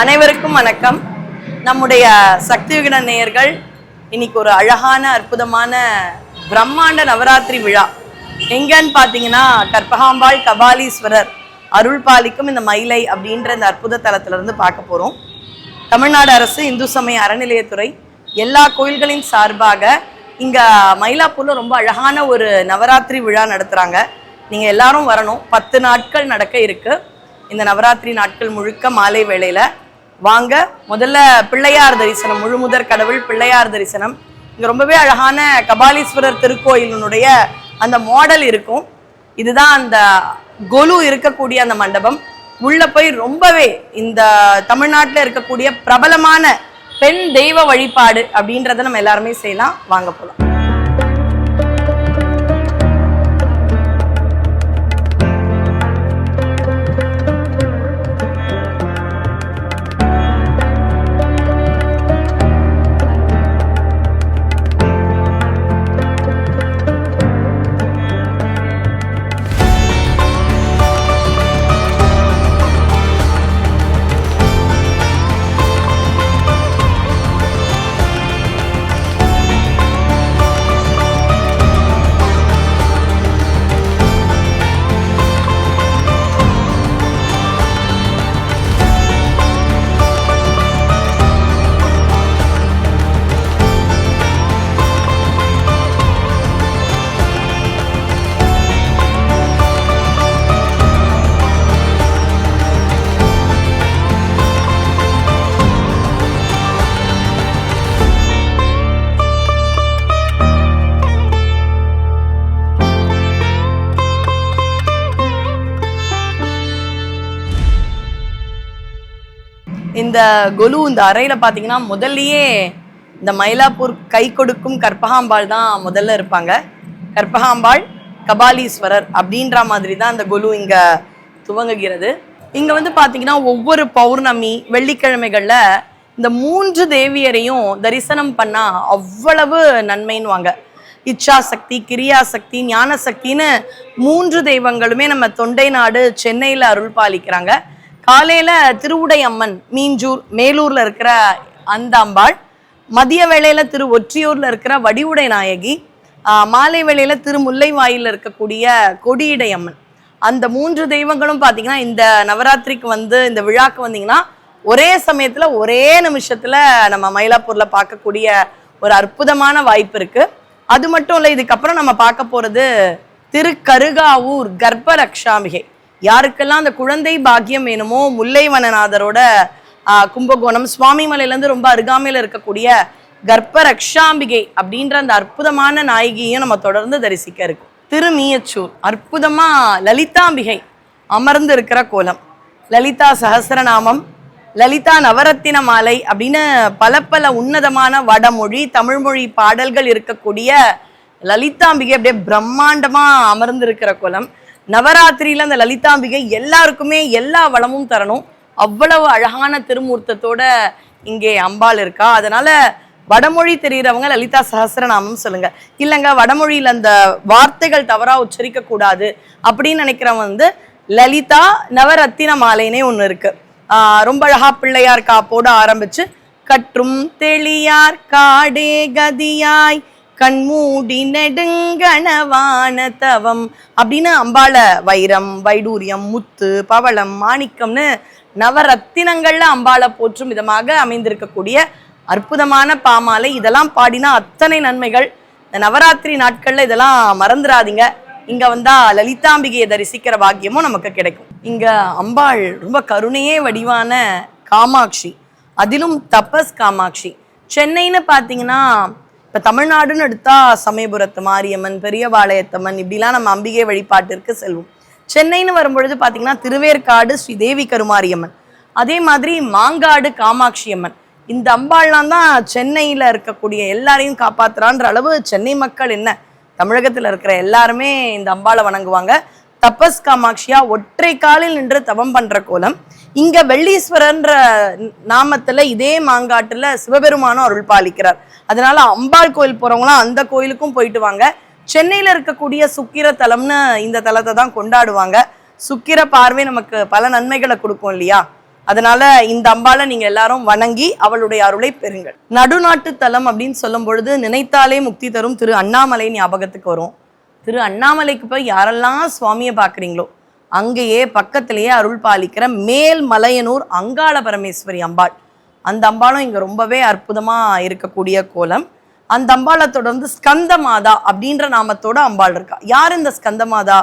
அனைவருக்கும் வணக்கம். நம்முடைய சக்தி விகட நேயர்கள் இன்னைக்கு ஒரு அழகான அற்புதமான பிரம்மாண்ட நவராத்திரி விழா. எங்கன்னு பார்த்தீங்கன்னா கற்பகாம்பாள் கபாலீஸ்வரர் அருள் பாலிக்கும் இந்த மயிலை அப்படின்ற இந்த அற்புத தலத்திலிருந்து பார்க்க போகிறோம் தமிழ்நாடு அரசு இந்து சமய அறநிலையத்துறை எல்லா கோயில்களின் சார்பாக இங்கே மயிலாப்பூரில் ரொம்ப அழகான ஒரு நவராத்திரி விழா நடத்துகிறாங்க நீங்கள் எல்லாரும் வரணும். பத்து நாட்கள் நடக்க இருக்குது இந்த நவராத்திரி நாட்கள் முழுக்க மாலை வேளையில் வாங்க. முதல்ல பிள்ளையார் தரிசனம் முழுமுதற் கடவுள் பிள்ளையார் தரிசனம். இங்க ரொம்பவே அழகான கபாலீஸ்வரர் திருக்கோயிலினுடைய அந்த மாடல் இருக்கும். இதுதான் அந்த கொலு இருக்கக்கூடிய அந்த மண்டபம். உள்ள போய் ரொம்பவே இந்த தமிழ்நாட்டில் இருக்கக்கூடிய பிரபலமான பெண் தெய்வ வழிபாடு அப்படின்றத நம்ம எல்லாருமே செய்யலாம். வாங்க போகலாம் இந்த கொலு இந்த அறையில பாத்தீங்கன்னா முதல்லயே இந்த மயிலாப்பூர் கை கொடுக்கும் கற்பகாம்பாள் தான் முதல்ல இருப்பாங்க. கற்பகாம்பாள் கபாலீஸ்வரர் அப்படின்ற மாதிரி தான் அந்த கொலு இங்க துவங்குகிறது. இங்க வந்து பாத்தீங்கன்னா ஒவ்வொரு பௌர்ணமி வெள்ளிக்கிழமைகள்ல இந்த மூன்று தேவியரையும் தரிசனம் பண்ணா அவ்வளவு நன்மைன்னுவாங்க. இச்சா சக்தி கிரியா சக்தி ஞான சக்தின்னு மூன்று தெய்வங்களுமே நம்ம தொண்டை நாடு சென்னையில அருள் பாலிக்கிறாங்க காலையில் திருவுடை அம்மன் மீஞ்சூர் மேலூரில் இருக்கிற அந்த அம்பாள் மதிய வேளையில் திரு ஒற்றியூரில் இருக்கிற வடிவுடை நாயகி மாலை வேளையில் திரு முல்லைவாயில் இருக்கக்கூடிய கொடியிடை அம்மன் அந்த மூன்று தெய்வங்களும் பார்த்தீங்கன்னா இந்த நவராத்திரிக்கு வந்து இந்த விழாக்கு வந்தீங்கன்னா ஒரே சமயத்தில் ஒரே நிமிஷத்தில் நம்ம மயிலாப்பூரில் பார்க்கக்கூடிய ஒரு அற்புதமான வாய்ப்பு இருக்குது அது மட்டும் இல்லை இதுக்கப்புறம் நம்ம பார்க்க போகிறது திருக்கருகாவூர் கர்ப்பரக்ஷாமிகை யாருக்கெல்லாம் அந்த குழந்தை பாக்கியம் வேணுமோ முல்லைவனநாதரோட ஆஹ், கும்பகோணம் சுவாமிமலையிலேருந்து ரொம்ப அருகாமையில் இருக்கக்கூடிய கர்ப்ப ரக்ஷாம்பிகை அப்படின்ற அந்த அற்புதமான நாயகியும் நம்ம தொடர்ந்து தரிசிக்க இருக்கும். திருமீயச்சூர் அற்புதமா லலிதாம்பிகை அமர்ந்து இருக்கிற கோலம். லலிதா சஹஸ்ரநாமம் லலிதா நவரத்தின மாலை அப்படின்னு பல பல உன்னதமான வடமொழி தமிழ்மொழி பாடல்கள் இருக்கக்கூடிய லலிதாம்பிகை அப்படியே பிரம்மாண்டமாக அமர்ந்திருக்கிற கோலம். நவராத்திரியில அந்த லலிதாம்பிகை எல்லாருக்குமே எல்லா வளமும் தரணும். அவ்வளவு அழகான திருமூர்த்தத்தோட இங்கே அம்பாள் இருக்கா. அதனால வடமொழி தெரிகிறவங்க லலிதா சஹஸ்ரநாமம் சொல்லுங்க. இல்லைங்க வடமொழியில் அந்த வார்த்தைகள் தவறாக உச்சரிக்க கூடாது அப்படின்னு நினைக்கிறவங்க வந்து லலிதா நவரத்தின மாலைனே ஒன்று இருக்கு. ரொம்ப அழகா பிள்ளையார் காப்போட ஆரம்பிச்சு கற்றும் தெளியார் காடே கதியாய் கண்மூடி நெடுங்கணவான தவம். அப்படின்னு அம்பாள வைரம் வைடூரியம் முத்து பவளம் மாணிக்கம்னு நவரத்தினங்கள்ல அம்பாளை போற்றும் விதமாக அமைந்திருக்கக்கூடிய அற்புதமான பாமாலை. இதெல்லாம் பாடினா அத்தனை நன்மைகள். இந்த நவராத்திரி நாட்கள்ல இதெல்லாம் மறந்துடாதீங்க இங்க வந்தா லலிதாம்பிகையை தரிசிக்கிற பாக்கியமும் நமக்கு கிடைக்கும். இங்க அம்பாள் ரொம்ப கருணையே வடிவான காமாட்சி. அதிலும் தபஸ் காமாட்சி. சென்னைன்னு பார்த்தீங்கன்னா இப்போ தமிழ்நாடுன்னு எடுத்தா சமயபுரத்து மாரியம்மன் பெரியபாளையத்தம்மன் இப்படிலாம் நம்ம அம்பிகை வழிபாட்டிற்கு செல்வோம். சென்னைன்னு வரும்பொழுது பார்த்தீங்கன்னா திருவேற்காடு ஸ்ரீ தேவி கருமாரியம்மன். அதே மாதிரி மாங்காடு காமாட்சி அம்மன். இந்த அம்பாள்லாம் தான் சென்னையில் இருக்கக்கூடிய எல்லாரையும் காப்பாத்துறான்ற அளவு சென்னை மக்கள் என்ன? தமிழகத்தில் இருக்கிற எல்லாருமே இந்த அம்பாளை வணங்குவாங்க. தபஸ் காமாட்சியா ஒற்றை காலில் நின்று தவம் பண்ற கோலம். இங்க வெள்ளீஸ்வரன்ற நாமத்துல இதே மாங்காட்டுல சிவபெருமானும் அருள் பாலிக்கிறார். அதனால அம்பாள் கோயில் போறவங்களாம் அந்த கோயிலுக்கும் போயிட்டு வாங்க. சென்னையில இருக்கக்கூடிய சுக்கிர தலம்னு இந்த தலத்தை தான் கொண்டாடுவாங்க. சுக்கிர பார்வை நமக்கு பல நன்மைகளை கொடுக்கும் இல்லையா? அதனால இந்த அம்பாளை நீங்க எல்லாரும் வணங்கி அவளுடைய அருளை பெறுங்கள். நடுநாட்டு தலம் அப்படின்னு சொல்லும் பொழுது நினைத்தாலே முக்தி தரும் திரு அண்ணாமலை ஞாபகத்துக்கு வரும். திரு அண்ணாமலைக்கு போய் யாரெல்லாம் சுவாமியை பார்க்குறீங்களோ அங்கேயே பக்கத்திலேயே அருள் பாலிக்கிற மேல் மலையனூர் அங்காள பரமேஸ்வரி அம்பாள். அந்த அம்பாளும் இங்கே ரொம்பவே அற்புதமாக இருக்கக்கூடிய கோலம். அந்த அம்பாளை தொடர்ந்து ஸ்கந்த மாதா அப்படின்ற நாமத்தோட அம்பாள் இருக்கா. யார் இந்த ஸ்கந்த மாதா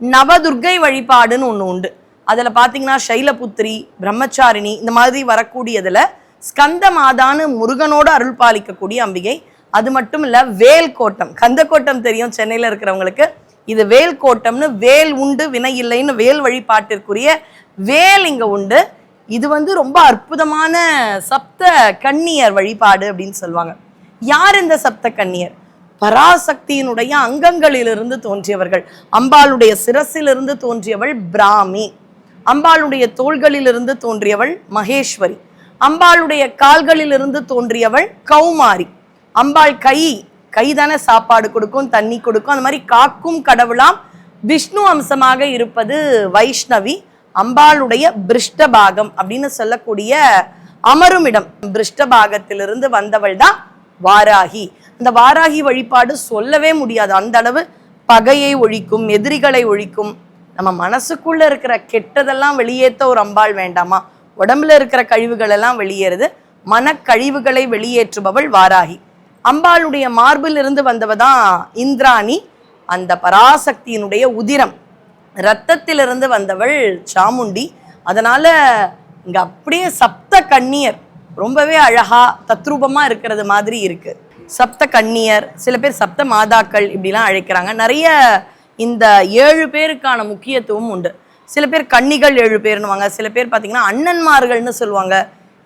நவதுர்கை வழிபாடுன்னு ஒன்று உண்டு. அதில் பார்த்தீங்கன்னா சைலபுத்திரி பிரம்மச்சாரிணி இந்த மாதிரி வரக்கூடியதில் ஸ்கந்த மாதான்னு முருகனோடு அருள் பாலிக்கக்கூடிய அம்பிகை. அது மட்டும் இல்லை வேல் கோட்டம் கந்த கோட்டம் தெரியும் சென்னையில் இருக்கிறவங்களுக்கு. இது வேல் கோட்டம்னு வேல் உண்டு வினை இல்லைன்னு வேல் வழிபாட்டிற்குரிய வேல் இங்கே உண்டு. இது வந்து ரொம்ப அற்புதமான சப்த கன்னியர் வழிபாடு அப்படின்னு சொல்லுவாங்க. யார் இந்த சப்த கண்ணியர் பராசக்தியினுடைய அங்கங்களிலிருந்து தோன்றியவர்கள். அம்பாளுடைய சிரசிலிருந்து தோன்றியவள் பிராமி. அம்பாளுடைய தோள்களிலிருந்து தோன்றியவள் மகேஸ்வரி. அம்பாளுடைய கால்களிலிருந்து தோன்றியவள் கௌமாரி. அம்பாள் கை கைதானே சாப்பாடு கொடுக்கும் தண்ணி கொடுக்கும் அந்த மாதிரி காக்கும் கடவுளாம் விஷ்ணு அம்சமாக இருப்பது வைஷ்ணவி அம்பாளுடைய பிருஷ்டபாகம் அப்படின்னு சொல்லக்கூடிய அமருமிடம் பிருஷ்டபாகத்திலிருந்து வந்தவள் தான் வாராகி. அந்த வாராகி வழிபாடு சொல்லவே முடியாது. அந்த அளவு பகையை ஒழிக்கும் எதிரிகளை ஒழிக்கும். நம்ம மனசுக்குள்ள இருக்கிற கெட்டதெல்லாம் வெளியேற்ற ஒரு அம்பாள் வேண்டாமா? உடம்புல இருக்கிற கழிவுகள் எல்லாம் வெளியேறுது. மனக்கழிவுகளை வெளியேற்றுபவள் வாராகி. அம்பாளுடைய மார்பில் இருந்து வந்தவ தான் இந்திராணி. அந்த பராசக்தியினுடைய உதிரம். ரத்தத்திலிருந்து வந்தவள் சாமுண்டி. அதனால இங்க அப்படியே சப்த கண்ணியர். ரொம்பவே அழகா தத்ரூபமா இருக்கிறது மாதிரி இருக்கு. சப்த கன்னியர் சில பேர் சப்த மாதாக்கள் இப்படிலாம் அழைக்கிறாங்க. நிறைய இந்த ஏழு பேருக்கான முக்கியத்துவம் உண்டு. சில பேர் கன்னிகள் ஏழு பேர்னுவாங்க சில பேர் பார்த்தீங்கன்னா அண்ணன்மார்கள்னு சொல்லுவாங்க.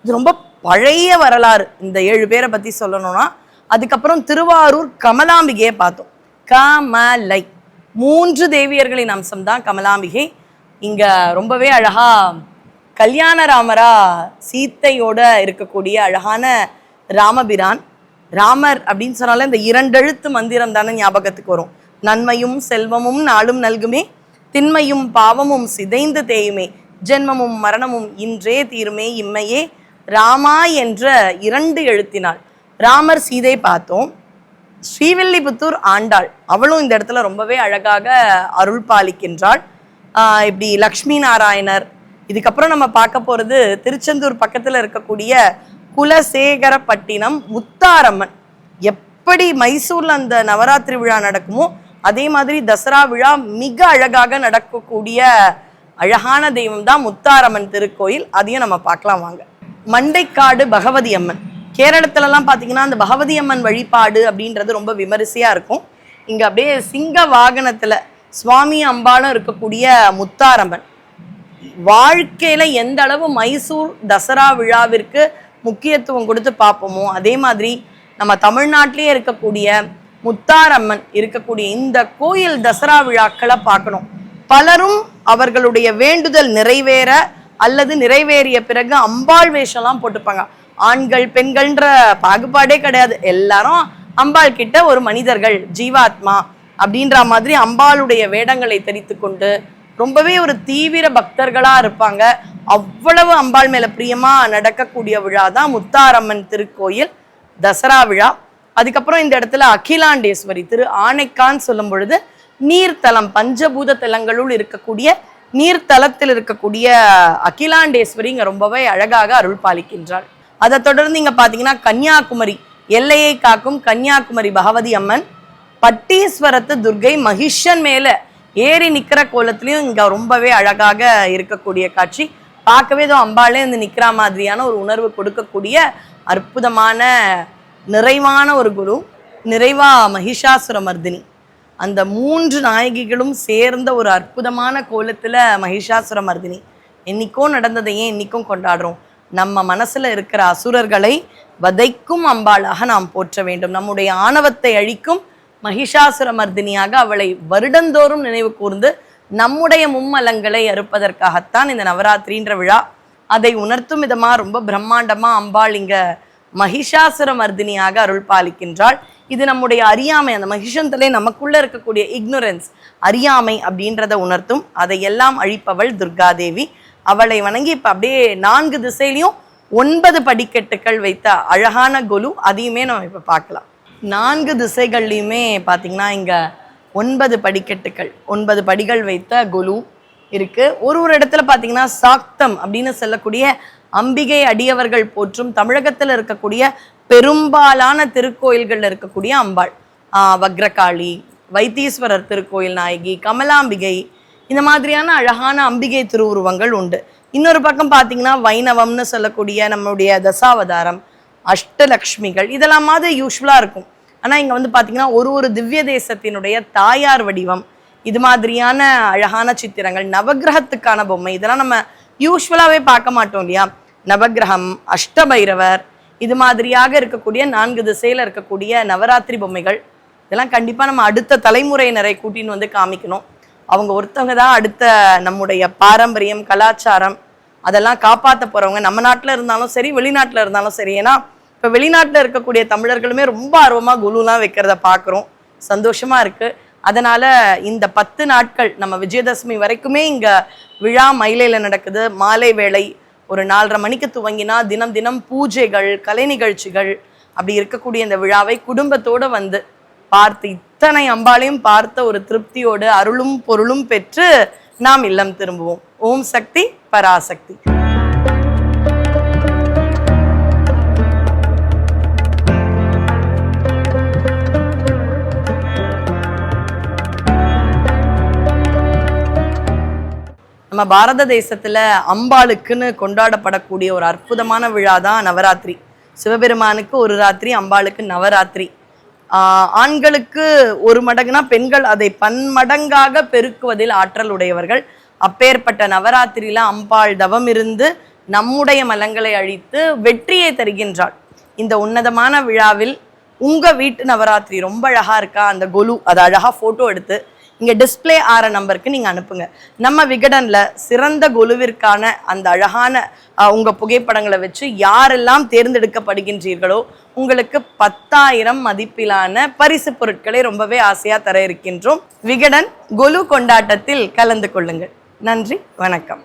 இது ரொம்ப பழைய வரலாறு. இந்த ஏழு பேரை பற்றி சொல்லணும்னா அதுக்கப்புறம் திருவாரூர் கமலாம்பிகையை பார்த்தோம். கமலை. மூன்று தேவியர்களின் அம்சம் தான் கமலாம்பிகை. இங்கே ரொம்பவே அழகா கல்யாணராமரா சீத்தையோட இருக்கக்கூடிய அழகான ராமபிரான். ராமர் அப்படின்னு சொன்னாலே இந்த இரண்டெழுத்து மந்திரம் தானே ஞாபகத்துக்கு வரும். நன்மையும் செல்வமும் நாளும் நல்குமே. திண்மையும் பாவமும் சிதைந்து தேயுமே. ஜென்மமும் மரணமும் இன்றே தீருமே இம்மையே. ராமா என்ற இரண்டு எழுத்தினாள் ராமர் சீதை பார்த்தோம். ஸ்ரீவில்லிபுத்தூர் ஆண்டாள். அவளும் இந்த இடத்துல ரொம்பவே அழகாக அருள் பாலிக்கின்றாள். இப்படி லக்ஷ்மி நாராயணர். இதுக்கப்புறம் நம்ம பார்க்க போகிறது திருச்செந்தூர் பக்கத்தில் இருக்கக்கூடிய குலசேகரப்பட்டினம் முத்தாரம்மன். எப்படி மைசூரில் அந்த நவராத்திரி விழா நடக்குமோ அதே மாதிரி தசரா விழா மிக அழகாக நடக்கக்கூடிய அழகான தெய்வம் தான் முத்தாரம்மன் திருக்கோயில். அதையும் நம்ம பார்க்கலாம் வாங்க. மண்டைக்காடு பகவதி அம்மன். கேரளத்துலலாம் பார்த்தீங்கன்னா அந்த பகவதி அம்மன் வழிபாடு அப்படின்றது ரொம்ப விமரிசையாக இருக்கும். இங்கே அப்படியே சிங்க வாகனத்தில் சுவாமி அம்பாலும் இருக்கக்கூடிய முத்தாரம்மன் வாழ்க்கையில் எந்த அளவு மைசூர் தசரா விழாவிற்கு முக்கியத்துவம் கொடுத்து பார்ப்போமோ அதே மாதிரி நம்ம தமிழ்நாட்டிலேயே இருக்கக்கூடிய முத்தாரம்மன் இருக்கக்கூடிய இந்த கோயில் தசரா விழாக்களை பார்க்கணும். பலரும் அவர்களுடைய வேண்டுதல் நிறைவேற அல்லது நிறைவேறிய பிறகு அம்பாள் வேஷம்லாம் போட்டுப்பாங்க. ஆண்கள் பெண்கள்ன்ற பாகுபாடே கிடையாது. எல்லாரும் அம்பாள் கிட்ட ஒரு மனிதர்கள் ஜீவாத்மா அப்படின்ற மாதிரி அம்பாளுடைய வேடங்களை தெரித்து கொண்டு ரொம்பவே ஒரு தீவிர பக்தர்களா இருப்பாங்க. அவ்வளவு அம்பாள் மேல பிரியமா நடக்கக்கூடிய விழா தான் முத்தாரம்மன் திருக்கோயில் தசரா விழா. அதுக்கப்புறம் இந்த இடத்துல அகிலாண்டேஸ்வரி திரு ஆனைக்கான் சொல்லும் பொழுது நீர்த்தலம் பஞ்சபூத தலங்களுள் இருக்கக்கூடிய நீர்த்தலத்தில் இருக்கக்கூடிய அகிலாண்டேஸ்வரிங்க ரொம்பவே அழகாக அருள் பாலிக்கின்றாள். அதை தொடர்ந்து இங்க பாத்தீங்கன்னா கன்னியாகுமரி எல்லையை காக்கும் கன்னியாகுமரி பகவதி அம்மன் பட்டீஸ்வரத்து துர்கை மகிஷன் மேல ஏறி நிக்கிற கோலத்திலையும் இங்க ரொம்பவே அழகாக இருக்கக்கூடிய காட்சி. பார்க்கவே ஏதோ அம்பாளே வந்து நிக்கிற மாதிரியான ஒரு உணர்வு கொடுக்கக்கூடிய அற்புதமான நிறைவான ஒரு குரு நிறைவா மகிஷாசுர மர்தினி அந்த மூன்று நாயகிகளும் சேர்ந்த ஒரு அற்புதமான கோலத்துல மகிஷாசுர மர்தினி என்னைக்கோ நடந்ததை ஏன் இன்னைக்கும் கொண்டாடுறோம். நம்ம மனசுல இருக்கிற அசுரர்களை வதைக்கும் அம்பாளாக நாம் போற்ற வேண்டும். நம்முடைய ஆணவத்தை அழிக்கும் மகிஷாசுர மர்தினியாக அவளை வருடந்தோறும் நினைவு கூர்ந்து நம்முடைய மும்மலங்களை அறுப்பதற்காகத்தான் இந்த நவராத்திரின்ற விழா அதை உணர்த்தும் விதமா ரொம்ப பிரம்மாண்டமா அம்பாள் இங்க மகிஷாசுர மர்தினியாக அருள் பாலிக்கின்றாள். இது நம்முடைய அறியாமை அந்த மகிஷந்தலே நமக்குள்ள இருக்கக்கூடிய இக்னோரன்ஸ் அறியாமை அப்படின்றத உணர்த்தும் அதையெல்லாம் அழிப்பவள் துர்காதேவி. அவளை வணங்கி இப்ப அப்படியே நான்கு திசையிலையும் ஒன்பது படிக்கட்டுகள் வைத்த அழகான கொலு. அதையுமே நம்ம இப்ப பார்க்கலாம். நான்கு திசைகள்லையுமே பார்த்தீங்கன்னா இங்க ஒன்பது படிக்கட்டுகள் ஒன்பது படிகள் வைத்த கொலு இருக்கு. ஒரு ஒரு இடத்துல பார்த்தீங்கன்னா சாக்தம் அப்படின்னு சொல்லக்கூடிய அம்பிகை அடியவர்கள் போற்றும் தமிழகத்தில் இருக்கக்கூடிய பெரும்பாலான திருக்கோயில்களில் இருக்கக்கூடிய அம்பாள். வக்ரகாளி வைத்தீஸ்வரர் திருக்கோயில் நாயகி கமலாம்பிகை இந்த மாதிரியான அழகான அம்பிகை திருவுருவங்கள் உண்டு. இன்னொரு பக்கம் பார்த்தீங்கன்னா வைணவம்னு சொல்லக்கூடிய நம்மளுடைய தசாவதாரம் அஷ்டலக்ஷ்மிகள் இதெல்லாம் மாதிரி யூஸ்ஃபுல்லாக இருக்கும். ஆனால் இங்கே வந்து பார்த்தீங்கன்னா ஒரு ஒரு திவ்ய தேசத்தினுடைய தாயார் வடிவம் இது மாதிரியான அழகான சித்திரங்கள் நவக்கிரகத்துக்கான பொம்மை இதெல்லாம் நம்ம யூஸ்வலாகவே பார்க்க மாட்டோம் இல்லையா? நவக்கிரகம் அஷ்டபைரவர் இது மாதிரியாக இருக்கக்கூடிய நான்கு திசையில் இருக்கக்கூடிய நவராத்திரி பொம்மைகள் இதெல்லாம் கண்டிப்பாக நம்ம அடுத்த தலைமுறையினரை கூட்டின்னு வந்து காமிக்கணும். அவங்க ஒருத்தவங்க தான் அடுத்த நம்முடைய பாரம்பரியம் கலாச்சாரம் அதெல்லாம் காப்பாற்ற போகிறவங்க நம்ம நாட்டில் இருந்தாலும் சரி வெளிநாட்டில் இருந்தாலும் சரி. ஏன்னா இப்போ வெளிநாட்டில் இருக்கக்கூடிய தமிழர்களுமே ரொம்ப ஆர்வமாக குலுலாம் வைக்கிறத பார்க்குறோம் சந்தோஷமாக இருக்குது அதனால் இந்த பத்து நாட்கள் நம்ம விஜயதசமி வரைக்குமே இங்கே விழா மயிலையில் நடக்குது. மாலை வேளை ஒரு நாலரை மணிக்கு துவங்கினா தினம் தினம் பூஜைகள் கலை நிகழ்ச்சிகள் அப்படி இருக்கக்கூடிய இந்த விழாவை குடும்பத்தோடு வந்து பார்த்து இத்தனை அம்பாளையும் பார்த்த ஒரு திருப்தியோடு அருளும் பொருளும் பெற்று நாம் இல்லம் திரும்புவோம். ஓம் சக்தி பராசக்தி. நம்ம பாரத தேசத்துல அம்பாளுக்குன்னு கொண்டாடப்படக்கூடிய ஒரு அற்புதமான விழா தான் நவராத்திரி. சிவபெருமானுக்கு ஒரு ராத்திரி அம்பாளுக்கு நவராத்திரி. ஆண்களுக்கு ஒரு மடங்குனா பெண்கள் அதை பன்மடங்காக பெருக்குவதில் ஆற்றல் உடையவர்கள். அப்பேற்பட்ட நவராத்திரியில அம்பாள் தவம் இருந்து நம்முடைய மலங்களை அழித்து வெற்றியை தருகின்றாள். இந்த உன்னதமான விழாவில் உங்க வீட்டு நவராத்திரி ரொம்ப அழகா இருக்கா? அந்த கொலு அதை அழகா போட்டோ எடுத்து இங்கே டிஸ்ப்ளே ஆற நம்பருக்கு நீங்கள் அனுப்புங்க. நம்ம விகடனில் சிறந்த கொலுவிற்கான அந்த அழகான உங்கள் புகைப்படங்களை வச்சு யாரெல்லாம் தேர்ந்தெடுக்கப்படுகின்றீர்களோ உங்களுக்கு பத்தாயிரம் மதிப்பிலான பரிசு பொருட்களை ரொம்பவே ஆசையாக தர இருக்கின்றோம். விகடன் கொலு கொண்டாட்டத்தில் கலந்து கொள்ளுங்கள். நன்றி வணக்கம்.